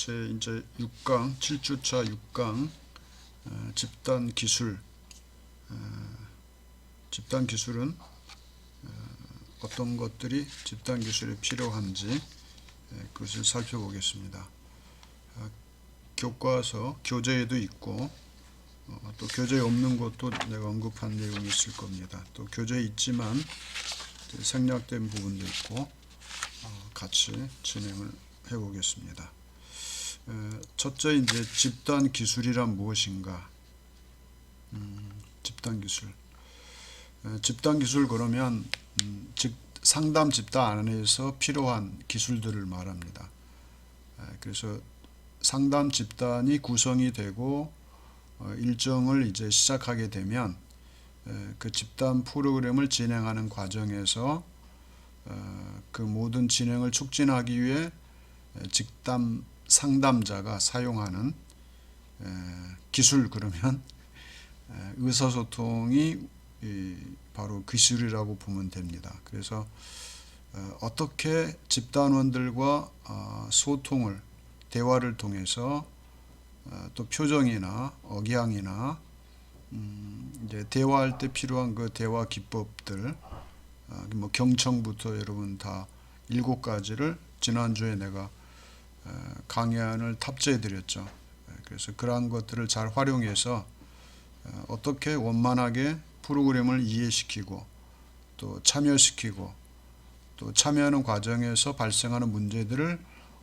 제 이제 6강 7주차 6강 어, 집단 기술 어, 집단 기술은 어, 어떤 것들이 집단 기술에 필요한지 에, 그것을 살펴보겠습니다. 어, 교과서 교재에도 있고 어, 또 교재에 없는 것도 내가 언급한 내용이 있을 겁니다. 또 교재에 있지만 생략된 부분도 있고 어, 같이 진행을 해보겠습니다. 에, 첫째 이제 집단 기술이란 무엇인가? 음, 집단 기술. 에, 집단 기술 그러면 음, 즉 상담 집단 안에서 필요한 기술들을 말합니다. 에, 그래서 상담 집단이 구성이 되고 어, 일정을 이제 시작하게 되면 에, 그 집단 프로그램을 진행하는 과정에서 어, 그 모든 진행을 촉진하기 위해 에, 직담 상담자가 사용하는 에, 기술 그러면 에, 의사소통이 이, 바로 기술이라고 보면 됩니다. 그래서 어, 어떻게 집단원들과 어, 소통을 대화를 통해서 어, 또 표정이나 억양이나 음, 이제 대화할 때 필요한 그 대화 기법들 어, 뭐 경청부터 여러분 다 일곱 가지를 지난주에 내가 어, 강연을 탑재해 드렸죠. 예, 그래서 그러한 것들을 잘 활용해서 어, 어떻게 원만하게 프로그램을 이해시키고 또 참여시키고 또 참여하는 과정에서 발생하는 문제들을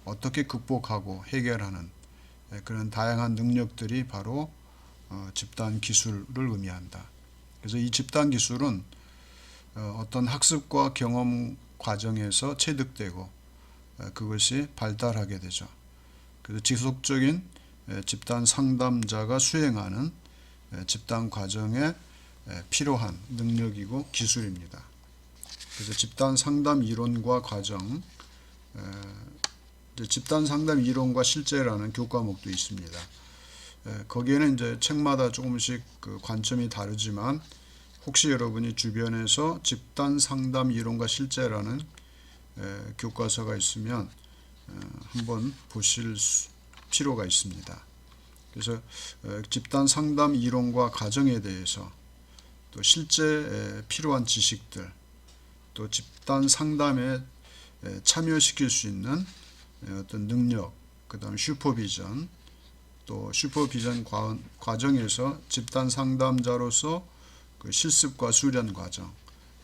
어떻게 극복하고 해결하는 예, 그런 다양한 능력들이 바로 어, 집단 기술을 의미한다. 그래서 이 집단 기술은 어, 어떤 학습과 경험 과정에서 체득되고 어, 그것이 발달하게 되죠. 그래서 지속적인 에, 집단 상담자가 수행하는 에, 집단 과정에 에, 필요한 능력이고 기술입니다. 그래서 집단 상담 이론과 과정, 집단 상담 이론과 실제라는 교과목도 있습니다. 에, 거기에는 이제 책마다 조금씩 그 관점이 다르지만 혹시 여러분이 주변에서 집단 상담 이론과 실제라는 에, 교과서가 있으면 어, 한번 보실 수- 필요가 있습니다. 그래서 어, 집단 상담 이론과 과정에 대해서 또 실제 에, 필요한 지식들 또 집단 상담에 에, 참여시킬 수 있는 에, 어떤 능력 그 다음 슈퍼비전 또 슈퍼비전 과, 과정에서 집단 상담자로서 그 실습과 수련 과정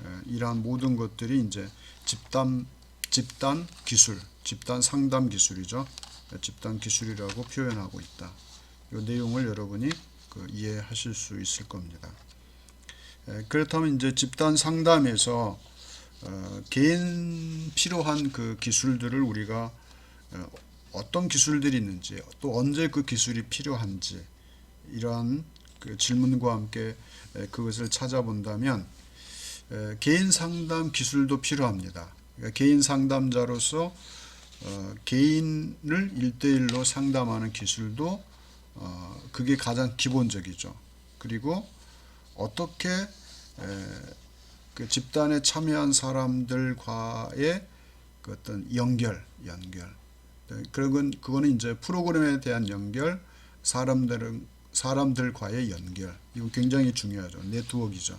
에, 이러한 모든 것들이 이제 집단 집단 기술, 집단 상담 기술이죠. 에, 집단 기술이라고 표현하고 있다. 이 내용을 여러분이 그 이해하실 수 있을 겁니다. 에, 그렇다면 이제 집단 상담에서 어, 개인 필요한 그 기술들을 우리가 어, 어떤 기술들이 있는지 또 언제 그 기술이 필요한지 이러한 그 질문과 함께 에, 그것을 찾아본다면 에, 개인 상담 기술도 필요합니다. 그러니까 개인 상담자로서 어, 개인을 일대일로 상담하는 기술도 어, 그게 가장 기본적이죠. 그리고 어떻게 에, 그 집단에 참여한 사람들과의 그 어떤 연결, 연결. 네, 그건 그거는 이제 프로그램에 대한 연결, 사람들은 사람들과의 연결. 이거 굉장히 중요하죠. 네트워크이죠.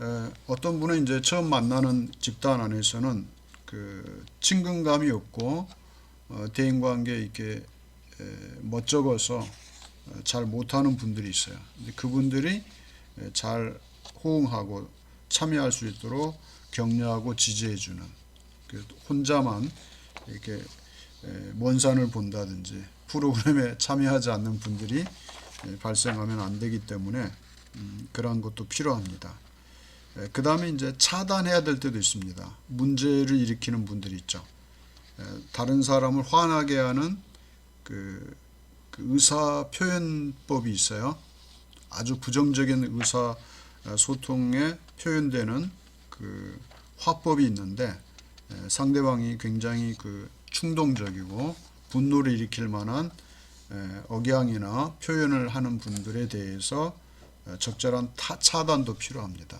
에, 어떤 분은 이제 처음 만나는 집단 안에서는 그 친근감이 없고 어, 대인 관계에 이렇게 에, 멋쩍어서 어, 잘 못하는 분들이 있어요. 근데 그분들이 에, 잘 호응하고 참여할 수 있도록 격려하고 지지해주는 그 혼자만 이렇게 에, 먼 산을 본다든지 프로그램에 참여하지 않는 분들이 에, 발생하면 안 되기 때문에 음, 그러한 것도 필요합니다. 그 다음에 이제 차단해야 될 때도 있습니다. 문제를 일으키는 분들이 있죠. 에, 다른 사람을 화나게 하는 그, 그 의사 표현법이 있어요. 아주 부정적인 의사 어, 소통에 표현되는 그 화법이 있는데 에, 상대방이 굉장히 그 충동적이고 분노를 일으킬 만한 에, 억양이나 표현을 하는 분들에 대해서 어, 적절한 타, 차단도 필요합니다.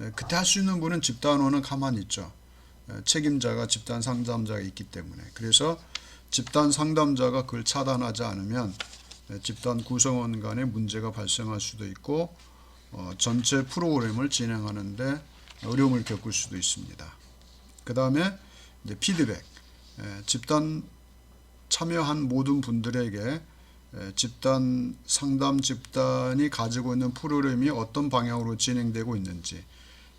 에, 그때 할 수 있는 분은 집단원은 가만히 있죠. 에, 책임자가 집단 상담자가 있기 때문에 그래서 집단 상담자가 그걸 차단하지 않으면 에, 집단 구성원 간에 문제가 발생할 수도 있고 어, 전체 프로그램을 진행하는데 어려움을 겪을 수도 있습니다. 그 다음에 피드백, 에, 집단 참여한 모든 분들에게 에, 집단 상담 집단이 가지고 있는 프로그램이 어떤 방향으로 진행되고 있는지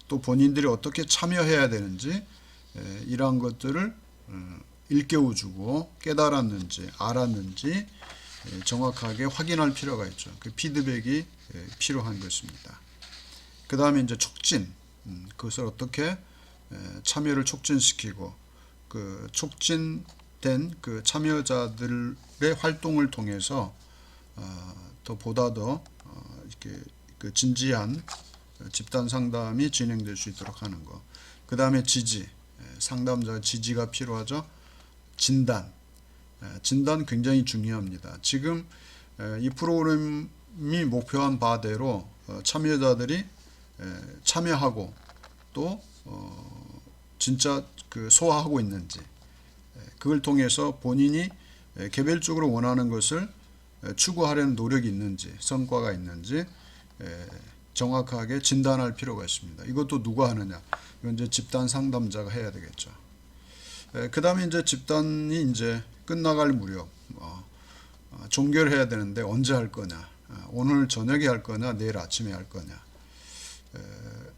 또 본인들이 어떻게 참여해야 되는지 에, 이러한 것들을 어, 일깨워주고 깨달았는지 알았는지 에, 정확하게 확인할 필요가 있죠. 그 피드백이 에, 필요한 것입니다. 그 다음에 이제 촉진, 음, 그것을 어떻게 에, 참여를 촉진시키고 그 촉진된 그 참여자들의 활동을 통해서 어, 더 보다 더 어, 이렇게 그 진지한 집단 상담이 진행될 수 있도록 하는 거. 그 다음에 지지, 에, 상담자 지지가 필요하죠. 진단, 에, 진단 굉장히 중요합니다. 지금 에, 이 프로그램이 목표한 바대로 어, 참여자들이 에, 참여하고 또 어, 진짜 그 소화하고 있는지 에, 그걸 통해서 본인이 에, 개별적으로 원하는 것을 에, 추구하려는 노력이 있는지 성과가 있는지 에, 정확하게 진단할 필요가 있습니다. 이것도 누가 하느냐? 이건 이제 집단 상담자가 해야 되겠죠. 그 다음에 이제 집단이 이제 끝나갈 무렵 어, 어, 종결해야 되는데 언제 할 거냐? 어, 오늘 저녁에 할 거냐? 내일 아침에 할 거냐? 에,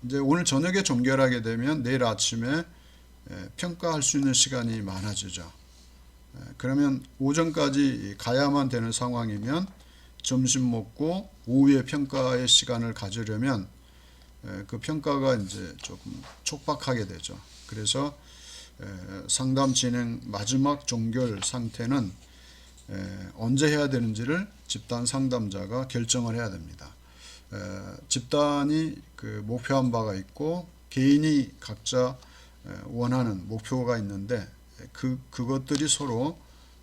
이제 오늘 저녁에 종결하게 되면 내일 아침에 에, 평가할 수 있는 시간이 많아지죠. 에, 그러면 오전까지 가야만 되는 상황이면 점심 먹고 오후에 평가의 시간을 가지려면 에, 그 평가가 이제 조금 촉박하게 되죠. 그래서 에, 상담 진행 마지막 종결 상태는 에, 언제 해야 되는지를 집단 상담자가 결정을 해야 됩니다. 에, 집단이 그 목표한 바가 있고 개인이 각자 에, 원하는 목표가 있는데 그 그것들이 서로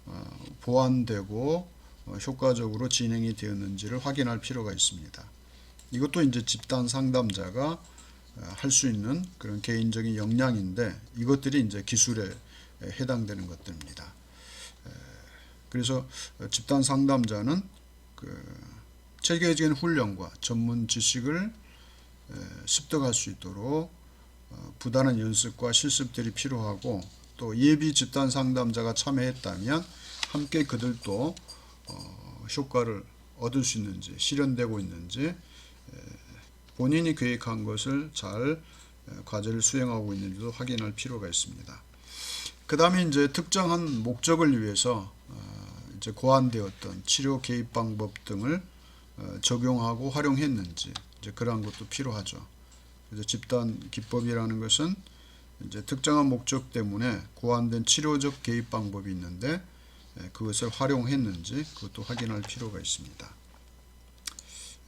어, 보완되고 어, 효과적으로 진행이 되었는지를 확인할 필요가 있습니다. 이것도 이제 집단 상담자가 할 수 있는 그런 개인적인 역량인데 이것들이 이제 기술에 해당되는 것들입니다. 에, 그래서 집단 상담자는 그 체계적인 훈련과 전문 지식을 에, 습득할 수 있도록 어, 부단한 연습과 실습들이 필요하고 또 예비 집단 상담자가 참여했다면 함께 그들도 어, 효과를 얻을 수 있는지 실현되고 있는지 에, 본인이 계획한 것을 잘 에, 과제를 수행하고 있는지도 확인할 필요가 있습니다. 그 다음에 이제 특정한 목적을 위해서 어, 이제 고안되었던 치료 개입 방법 등을 어, 적용하고 활용했는지 이제 그러한 것도 필요하죠. 그래서 집단 기법이라는 것은 이제 특정한 목적 때문에 고안된 치료적 개입 방법이 있는데 에, 그것을 활용했는지 그것도 확인할 필요가 있습니다.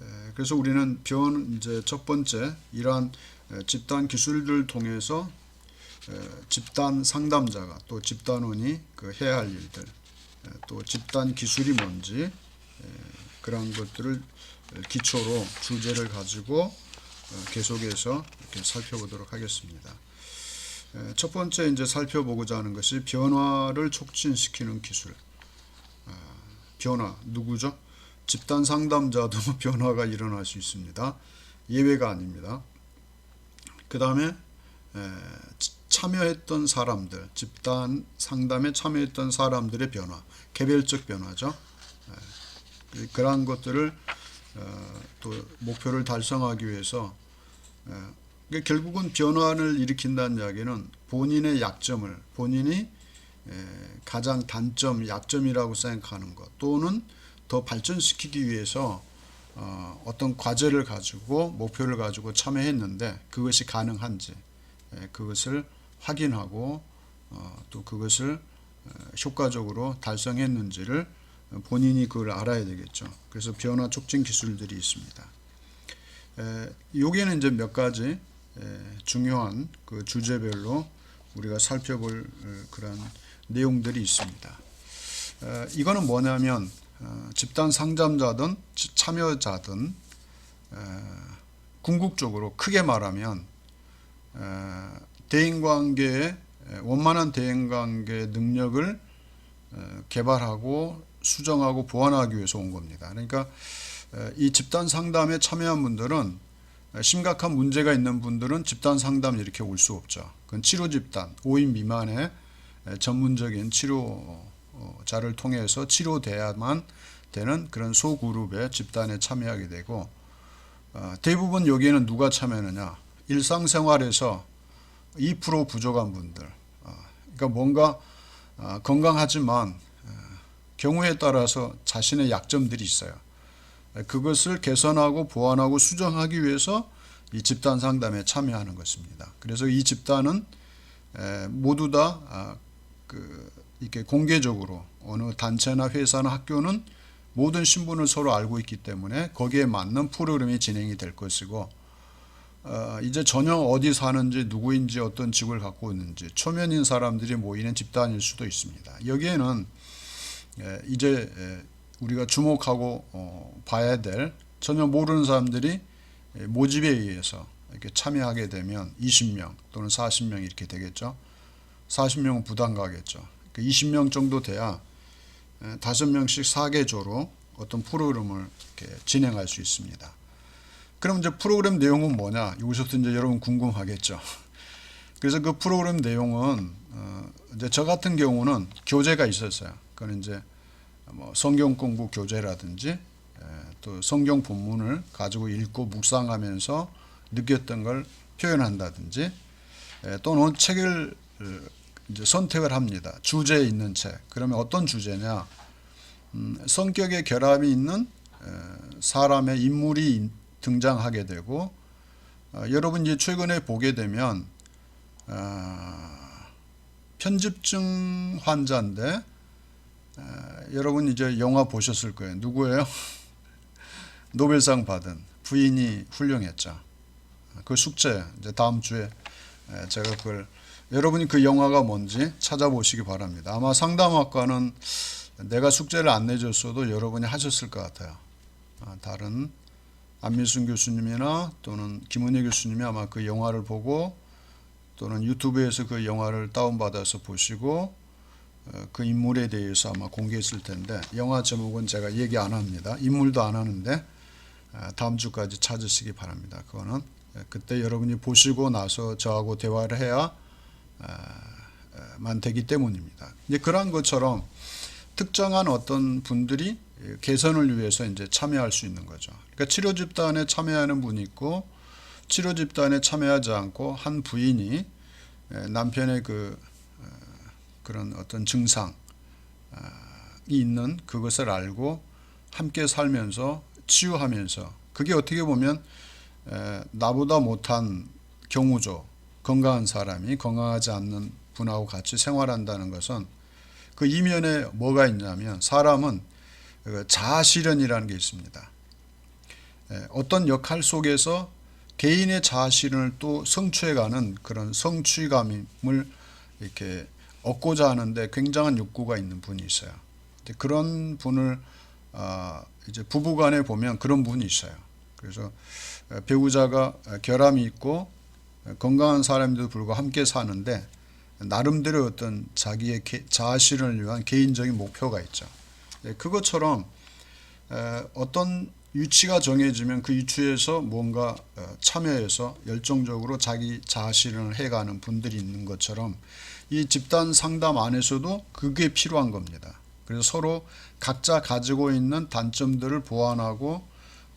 에, 그래서 우리는 변 이제 첫 번째 이러한 에, 집단 기술들을 통해서 에, 집단 상담자가 또 집단원이 그 해야 할 일들 에, 또 집단 기술이 뭔지 에, 그런 것들을 기초로 주제를 가지고 어, 계속해서 이렇게 살펴보도록 하겠습니다. 에, 첫 번째 이제 살펴보고자 하는 것이 변화를 촉진시키는 기술. 아, 변화 누구죠? 집단 상담자도 변화가 일어날 수 있습니다. 예외가 아닙니다. 그 다음에 참여했던 사람들, 집단 상담에 참여했던 사람들의 변화, 개별적 변화죠. 에, 그러한 것들을 어, 또 목표를 달성하기 위해서 에, 그러니까 결국은 변화를 일으킨다는 이야기는 본인의 약점을 본인이 에, 가장 단점, 약점이라고 생각하는 것 또는 더 발전시키기 위해서 어, 어떤 과제를 가지고 목표를 가지고 참여했는데 그것이 가능한지 에, 그것을 확인하고 어, 또 그것을 어, 효과적으로 달성했는지를 본인이 그걸 알아야 되겠죠. 그래서 변화 촉진 기술들이 있습니다. 에, 여기에는 이제 몇 가지 에, 중요한 그 주제별로 우리가 살펴볼 어, 그런 내용들이 있습니다. 에, 이거는 뭐냐면 어, 집단 상담자든 치- 참여자든 에, 궁극적으로 크게 말하면 에, 대인관계의 에, 원만한 대인관계 능력을 어, 개발하고 수정하고 보완하기 위해서 온 겁니다. 그러니까 에, 이 집단 상담에 참여한 분들은 에, 심각한 문제가 있는 분들은 집단 상담 이렇게 올 수 없죠. 그건 치료 집단 5인 미만의 에, 전문적인 치료자를 통해서 치료돼야만 되는 그런 소그룹의 집단에 참여하게 되고 어, 대부분 여기에는 누가 참여하느냐 일상생활에서 2% 부족한 분들 어, 그러니까 뭔가 어, 건강하지만 어, 경우에 따라서 자신의 약점들이 있어요. 에, 그것을 개선하고 보완하고 수정하기 위해서 이 집단 상담에 참여하는 것입니다. 그래서 이 집단은 에, 모두 다 아, 그 이렇게 공개적으로 어느 단체나 회사나 학교는 모든 신분을 서로 알고 있기 때문에 거기에 맞는 프로그램이 진행이 될 것이고 어, 이제 전혀 어디 사는지 누구인지 어떤 직을 갖고 있는지 초면인 사람들이 모이는 집단일 수도 있습니다. 여기에는 에, 이제 에, 우리가 주목하고 어, 봐야 될 전혀 모르는 사람들이 에, 모집에 의해서 이렇게 참여하게 되면 20명 또는 40명 이렇게 되겠죠. 40명은 부담 가겠죠. 그 20명 정도 돼야 에, 다섯 명씩 사계조로 어떤 프로그램을 진행할 수 있습니다. 그럼 이제 프로그램 내용은 뭐냐? 여기서부터 이제 여러분 궁금하겠죠. 그래서 그 프로그램 내용은 어, 이제 저 같은 경우는 교재가 있었어요. 그건 이제 뭐 성경 공부 교재라든지 에, 또 성경 본문을 가지고 읽고 묵상하면서 느꼈던 걸 표현한다든지 에, 또는 책을 어, 선택을 합니다. 주제에 있는 책. 그러면 어떤 주제냐? 음, 성격의 결함이 있는 에, 사람의 인물이 등장하게 되고 어, 여러분 이제 최근에 보게 되면 어, 편집증 환자인데 에, 여러분 이제 영화 보셨을 거예요. 누구예요? 노벨상 받은 부인이 훌륭했죠. 그 숙제 이제 다음 주에 에, 제가 그걸 여러분이 그 영화가 뭔지 찾아보시기 바랍니다. 아마 상담학과는 내가 숙제를 안 내줬어도 여러분이 하셨을 것 같아요. 아, 다른 안민순 교수님이나 또는 김은혜 교수님이 아마 그 영화를 보고 또는 유튜브에서 그 영화를 다운받아서 보시고 어, 그 인물에 대해서 아마 공개했을 텐데 영화 제목은 제가 얘기 안 합니다. 인물도 안 하는데 어, 다음 주까지 찾으시기 바랍니다. 그거는 예, 그때 여러분이 보시고 나서 저하고 대화를 해야 어, 만 되기 때문입니다. 이제 그러한 것처럼 특정한 어떤 분들이 개선을 위해서 이제 참여할 수 있는 거죠. 그러니까 치료 집단에 참여하는 분이 있고 치료 집단에 참여하지 않고 한 부인이 에, 남편의 그 어, 그런 어떤 증상이 있는 그것을 알고 함께 살면서 치유하면서 그게 어떻게 보면 에, 나보다 못한 경우죠. 건강한 사람이 건강하지 않는 분하고 같이 생활한다는 것은 그 이면에 뭐가 있냐면 사람은 그 자아실현이라는 게 있습니다. 예, 어떤 역할 속에서 개인의 자아실현을 또 성취해가는 그런 성취감을 이렇게 얻고자 하는데 굉장한 욕구가 있는 분이 있어요. 그런 분을 아, 이제 부부간에 보면 그런 분이 있어요. 그래서 배우자가 결함이 있고 건강한 사람들도 불구하고 함께 사는데 나름대로 어떤 자기의 자아실현을 위한 개인적인 목표가 있죠. 예, 그것처럼 어떤 위치가 정해지면 그 위치에서 뭔가 어, 참여해서 열정적으로 자기 자아실현을 해가는 분들이 있는 것처럼 이 집단 상담 안에서도 그게 필요한 겁니다. 그래서 서로 각자 가지고 있는 단점들을 보완하고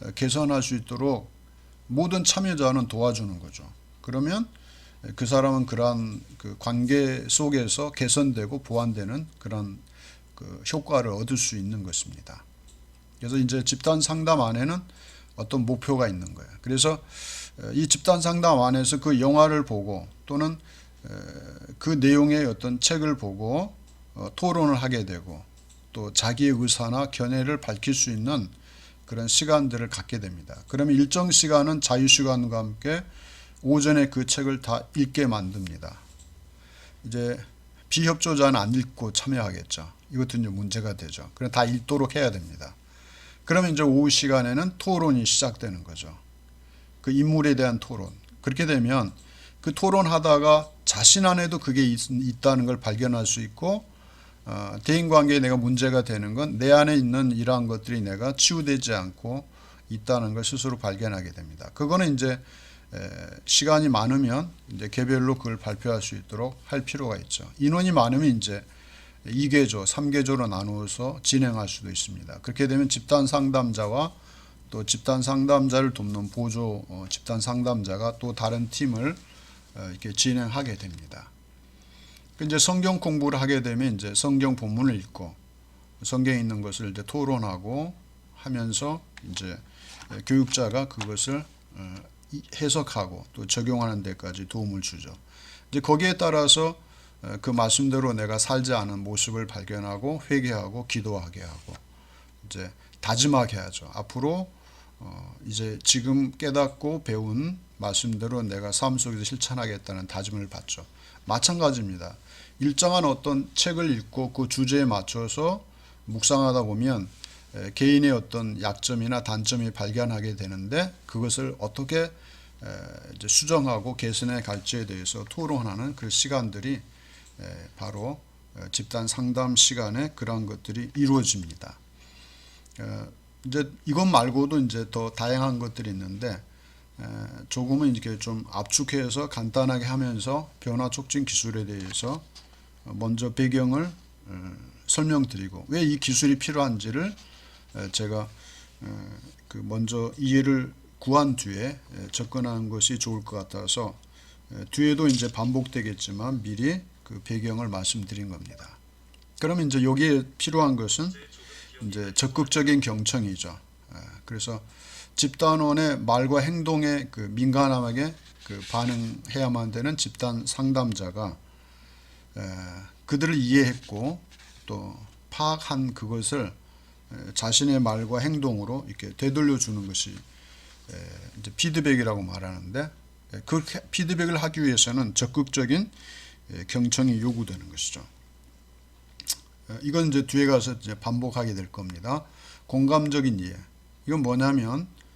어, 개선할 수 있도록 모든 참여자는 도와주는 거죠. 그러면 그 사람은 그러한 그 관계 속에서 개선되고 보완되는 그런 그 효과를 얻을 수 있는 것입니다. 그래서 이제 집단 상담 안에는 어떤 목표가 있는 거예요. 그래서 이 집단 상담 안에서 그 영화를 보고 또는 그 내용의 어떤 책을 보고 어, 토론을 하게 되고 또 자기의 의사나 견해를 밝힐 수 있는 그런 시간들을 갖게 됩니다. 그러면 일정 시간은 자유 시간과 함께 오전에 그 책을 다 읽게 만듭니다. 이제 비협조자는 안 읽고 참여하겠죠. 이것도 이제 문제가 되죠. 그럼 다 읽도록 해야 됩니다. 그러면 이제 오후 시간에는 토론이 시작되는 거죠. 그 인물에 대한 토론. 그렇게 되면 그 토론하다가 자신 안에도 그게 있, 다는걸 발견할 수 있고 어, 대인 관계에 내가 문제가 되는 건 내 안에 있는 이러한 것들이 내가 치유되지 않고 있다는 걸 스스로 발견하게 됩니다. 그거는 이제 에, 시간이 많으면 이제 개별로 그걸 발표할 수 있도록 할 필요가 있죠. 인원이 많으면 이제 2개조, 3개조로 나누어서 진행할 수도 있습니다. 그렇게 되면 집단 상담자와 또 집단 상담자를 돕는 보조 어, 집단 상담자가 또 다른 팀을 어, 이렇게 진행하게 됩니다. 그 이제 성경 공부를 하게 되면 이제 성경 본문을 읽고 성경에 있는 것을 이제 토론하고 하면서 이제 교육자가 그것을 어, 이- 해석하고 또 적용하는 데까지 도움을 주죠. 이제 거기에 따라서 어, 그 말씀대로 내가 살지 않은 모습을 발견하고 회개하고 기도하게 하고 이제 다짐하게 하죠. 앞으로 어, 이제 지금 깨닫고 배운 말씀대로 내가 삶 속에서 실천하겠다는 다짐을 받죠. 마찬가지입니다. 일정한 어떤 책을 읽고 그 주제에 맞춰서 묵상하다 보면 에, 개인의 어떤 약점이나 단점이 발견하게 되는데 그것을 어떻게 수정하고 개선해 갈지에 대해서 토론하는 그 시간들이 에, 바로 어, 집단 상담 시간에 그러한 것들이 이루어집니다. 어, 이제 이것 말고도 이제 더 다양한 것들이 있는데 에, 조금은 이렇게 좀 압축해서 간단하게 하면서 변화 촉진 기술에 대해서 어, 먼저 배경을 어, 설명드리고 왜 이 기술이 필요한지를 에, 제가 어, 그 먼저 이해를 구한 뒤에 에, 접근하는 것이 좋을 것 같아서 에, 뒤에도 이제 반복되겠지만 미리 그 배경을 말씀드린 겁니다. 그러면 이제 여기에 필요한 것은 이제 적극적인 경청이죠. 에, 그래서 집단원의 말과 행동에 그 민감하게 그 반응해야만 되는 집단 상담자가 에, 그들을 이해했고 또 파악한 그것을 에, 자신의 말과 행동으로 이렇게 되돌려 주는 것이 에, 이제 피드백이라고 말하는데 에, 그 캐- 피드백을 하기 위해서는 적극적인 에, 경청이 요구되는 것이죠. 에, 이건 이제 뒤에 가서 이제 반복하게 될 겁니다. 공감적인 이해. 이건 뭐냐면 에,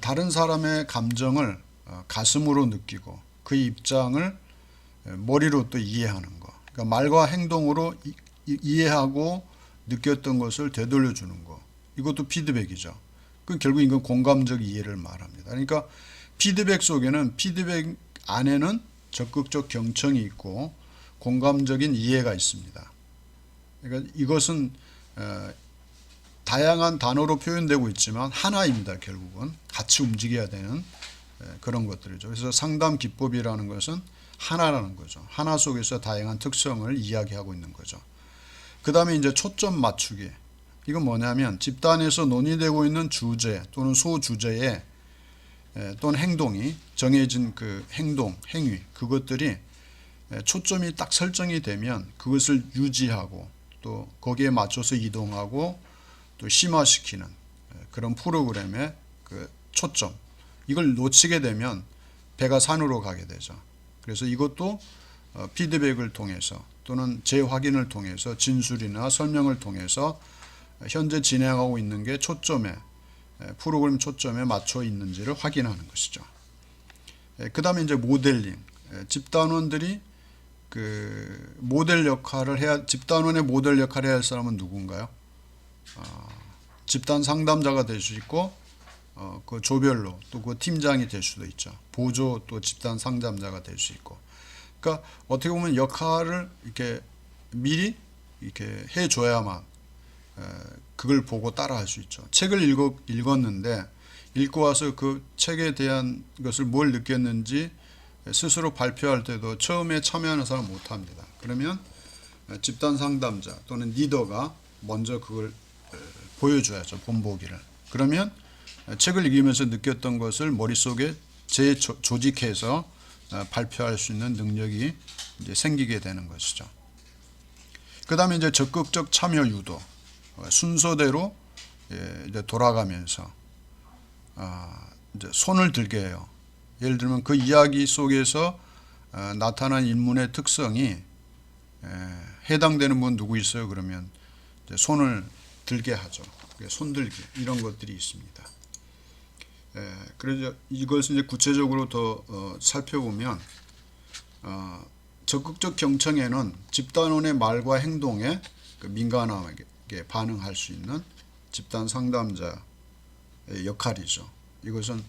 다른 사람의 감정을 어, 가슴으로 느끼고 그 입장을 에, 머리로 또 이해하는 거. 그러니까 말과 행동으로 이, 이- 이해하고 느꼈던 것을 되돌려 주는 거. 이것도 피드백이죠. 그 결국 이건 공감적 이해를 말합니다. 그러니까 피드백 속에는 피드백 안에는 적극적 경청이 있고 공감적인 이해가 있습니다. 그러니까 이것은 어, 다양한 단어로 표현되고 있지만 하나입니다. 결국은 같이 움직여야 되는 에, 그런 것들이죠. 그래서 상담 기법이라는 것은 하나라는 거죠. 하나 속에서 다양한 특성을 이야기하고 있는 거죠. 그 다음에 이제 초점 맞추기. 이건 뭐냐면 집단에서 논의되고 있는 주제 또는 소주제에 에, 또는 행동이 정해진 그 행동, 행위 그것들이 에, 초점이 딱 설정이 되면 그것을 유지하고 또 거기에 맞춰서 이동하고 또 심화시키는 에, 그런 프로그램의 그 초점 이걸 놓치게 되면 배가 산으로 가게 되죠. 그래서 이것도 어, 피드백을 통해서 또는 재확인을 통해서 진술이나 설명을 통해서 현재 진행하고 있는 게 초점에 에, 프로그램 초점에 맞춰 있는지를 확인하는 것이죠. 그 다음에 이제 모델링 에, 집단원들이 그 모델 역할을 해야 집단원의 모델 역할을 해야 할 사람은 누군가요? 어, 집단 상담자가 될 수 있고 어, 그 조별로 또 그 팀장이 될 수도 있죠. 보조 또 집단 상담자가 될 수 있고. 그러니까 어떻게 보면 역할을 이렇게 미리 이렇게 해줘야만 에, 그걸 보고 따라할 수 있죠. 책을 읽어, 읽었는데 읽고 와서 그 책에 대한 것을 뭘 느꼈는지 스스로 발표할 때도 처음에 참여하는 사람 못합니다. 그러면 집단 상담자 또는 리더가 먼저 그걸 에, 보여줘야죠. 본보기를. 그러면 책을 읽으면서 느꼈던 것을 머릿속에 재조직해서 어, 발표할 수 있는 능력이 이제 생기게 되는 것이죠. 그 다음에 이제 적극적 참여 유도. 어, 순서대로 예, 이제 돌아가면서 아, 이제 손을 들게 해요. 예를 들면 그 이야기 속에서 어, 나타난 인물의 특성이 에, 해당되는 분 누구 있어요? 그러면 손을 들게 하죠. 손들기 이런 것들이 있습니다. 에, 그래서 이것을 이제 구체적으로 더 어, 살펴보면 어, 적극적 경청에는 집단원의 말과 행동에 그 민감하게 반응할 수 있는 집단 상담자의 역할이죠. 이것은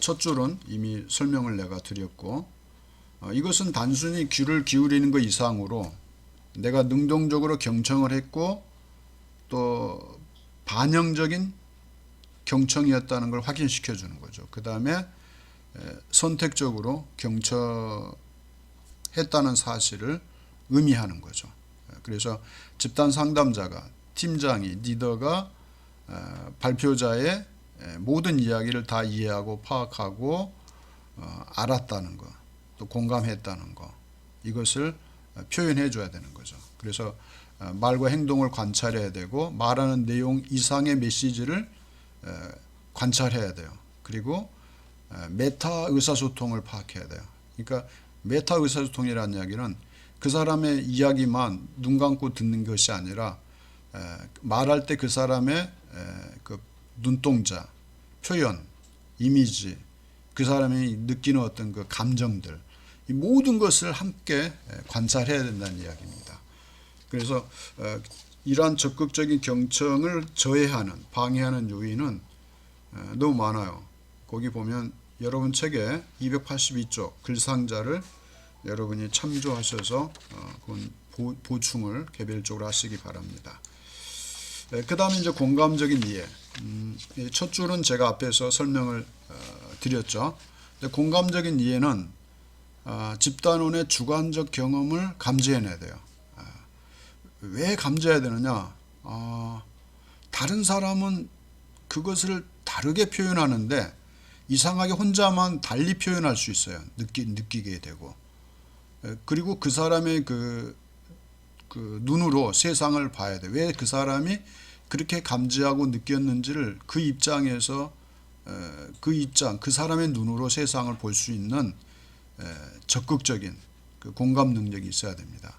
첫 줄은 이미 설명을 내가 드렸고 어, 이것은 단순히 귀를 기울이는 것 이상으로 내가 능동적으로 경청을 했고 또 반영적인 경청이었다는 걸 확인시켜 주는 거죠. 그 다음에 선택적으로 경청했다는 사실을 의미하는 거죠. 에, 그래서 집단 상담자가 팀장이 리더가 어, 발표자의 에, 모든 이야기를 다 이해하고 파악하고 어, 알았다는 것, 또 공감했다는 것 이것을 어, 표현해 줘야 되는 거죠. 그래서 어, 말과 행동을 관찰해야 되고 말하는 내용 이상의 메시지를 에, 관찰해야 돼요. 그리고 에, 메타 의사소통을 파악해야 돼요. 그러니까 메타 의사소통이라는 이야기는 그 사람의 이야기만 눈 감고 듣는 것이 아니라 에, 말할 때 그 사람의 에, 그 눈동자, 표현, 이미지, 그 사람이 느끼는 어떤 그 감정들, 이 모든 것을 함께 에, 관찰해야 된다는 이야기입니다. 그래서 어, 이러한 적극적인 경청을 저해하는, 방해하는 요인은 어, 너무 많아요. 거기 보면 여러분 책에 282쪽 글상자를 여러분이 참조하셔서 어, 그건 보, 보충을 개별적으로 하시기 바랍니다. 그 다음에 이제 공감적인 이해. 음, 이첫 줄은 제가 앞에서 설명을 어, 드렸죠. 공감적인 이해는 어, 집단원의 주관적 경험을 감지해내야 돼요. 아, 왜 감지해야 되느냐? 아, 다른 사람은 그것을 다르게 표현하는데 이상하게 혼자만 달리 표현할 수 있어요. 느끼, 느끼게 되고. 에, 그리고 그 사람의 그, 그 눈으로 세상을 봐야 돼. 왜 그 사람이 그렇게 감지하고 느꼈는지를 그 입장에서 에, 그 입장, 그 사람의 눈으로 세상을 볼 수 있는 에, 적극적인 그 공감 능력이 있어야 됩니다.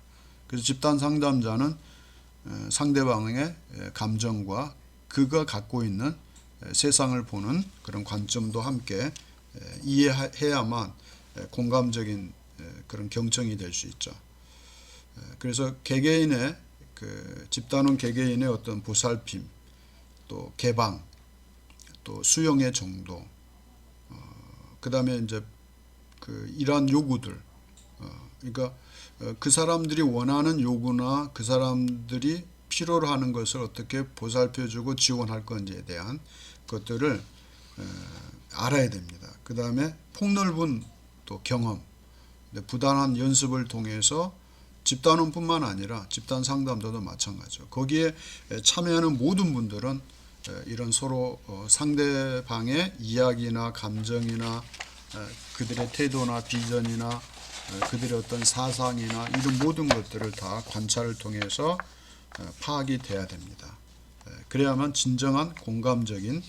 그래서 집단 상담자는 에, 상대방의 에, 감정과 그가 갖고 있는 에, 세상을 보는 그런 관점도 함께 에, 이해해야만 에, 공감적인 에, 그런 경청이 될 수 있죠. 에, 그래서 개개인의 그 집단원 개개인의 어떤 보살핌, 또 개방, 또 수용의 정도, 어, 그 다음에 이제 그 이러한 요구들, 어, 그러니까 어, 그 사람들이 원하는 요구나 그 사람들이 필요로 하는 것을 어떻게 보살펴주고 지원할 건지에 대한 것들을 에, 알아야 됩니다. 그 다음에 폭넓은 또 경험, 네, 부단한 연습을 통해서 집단원뿐만 아니라 집단 상담자도 마찬가지죠. 거기에 참여하는 모든 분들은 이런 서로 어, 상대방의 이야기나 감정이나 그들의 태도나 비전이나 그들의 어떤 사상이나 이런 모든 것들을 다 관찰을 통해서 어, 파악이 돼야 됩니다. 그래야만 진정한 공감적인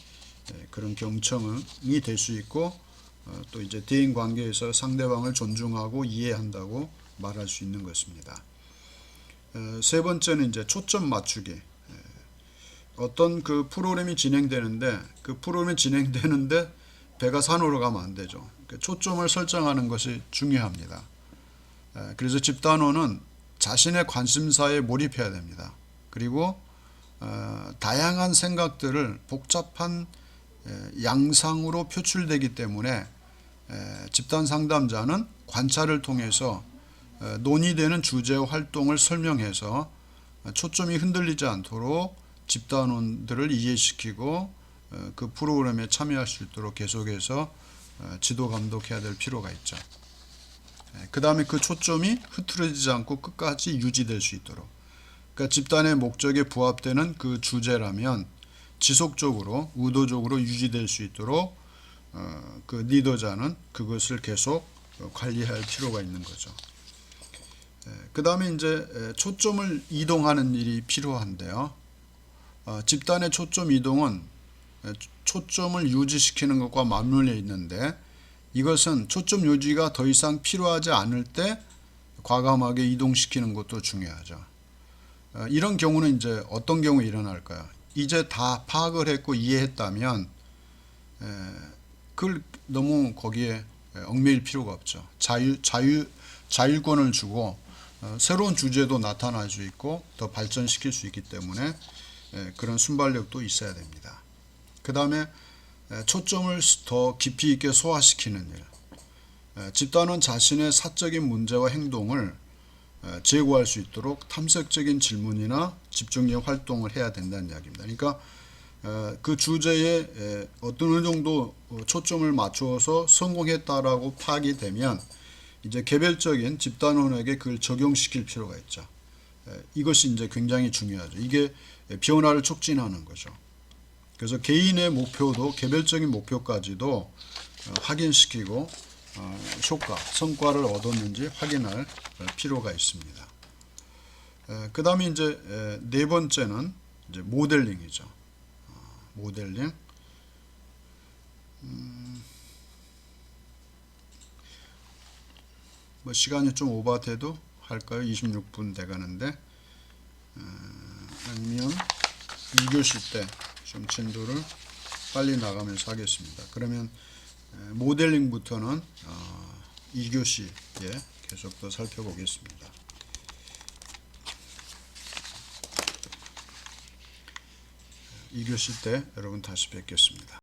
그런 경청이 될 수 있고 어, 또 이제 대인 관계에서 상대방을 존중하고 이해한다고 말할 수 있는 것입니다. 어, 세 번째는 이제 초점 맞추기. 어떤 그 프로그램이 진행되는데 그 프로그램이 진행되는데 배가 산으로 가면 안 되죠. 그 초점을 설정하는 것이 중요합니다. 에, 그래서 집단원은 자신의 관심사에 몰입해야 됩니다. 그리고 어, 다양한 생각들을 복잡한 에, 양상으로 표출되기 때문에 에, 집단 상담자는 관찰을 통해서 어, 논의되는 주제와 활동을 설명해서 초점이 흔들리지 않도록 집단원들을 이해시키고 어, 그 프로그램에 참여할 수 있도록 계속해서 어, 지도 감독해야 될 필요가 있죠. 그 다음에 그 초점이 흐트러지지 않고 끝까지 유지될 수 있도록. 그러니까 집단의 목적에 부합되는 그 주제라면 지속적으로 의도적으로 유지될 수 있도록 그 리더자는 그것을 계속 관리할 필요가 있는 거죠. 그 다음에 이제 초점을 이동하는 일이 필요한데요. 어, 집단의 초점 이동은 초점을 유지시키는 것과 맞물려 있는데 이것은 초점 유지가 더 이상 필요하지 않을 때 과감하게 이동시키는 것도 중요하죠. 어, 이런 경우는 이제 어떤 경우 일어날까요? 이제 다 파악을 했고 이해했다면 그걸 너무 거기에 얽매일 필요가 없죠. 자유 자유 자율권을 주고 어, 새로운 주제도 나타날 수 있고 더 발전시킬 수 있기 때문에 에, 그런 순발력도 있어야 됩니다. 그 다음에 초점을 더 깊이 있게 소화시키는 일. 에, 집단은 자신의 사적인 문제와 행동을 에, 제고할 수 있도록 탐색적인 질문이나 집중력 활동을 해야 된다는 이야기입니다. 그러니까 에, 그 주제에 어느 정도 어, 초점을 맞추어서 성공했다라고 파악이 되면 이제 개별적인 집단원에게 그걸 적용시킬 필요가 있죠. 에, 이것이 이제 굉장히 중요하죠. 이게 변화를 촉진하는 거죠. 그래서 개인의 목표도 개별적인 목표까지도 어, 확인시키고 어, 효과, 성과를 얻었는지 확인할 어, 필요가 있습니다. 그 다음에 이제 에, 네 번째는 이제 모델링이죠. 어, 모델링. 음, 뭐 시간이 좀 오버돼도 할까요? 26분 돼가는데 어, 아니면 2교시 때 좀 진도를 빨리 나가면서 하겠습니다. 그러면 에, 모델링부터는 어, 2교시에 계속 더 살펴보겠습니다. 2교시 때 여러분 다시 뵙겠습니다.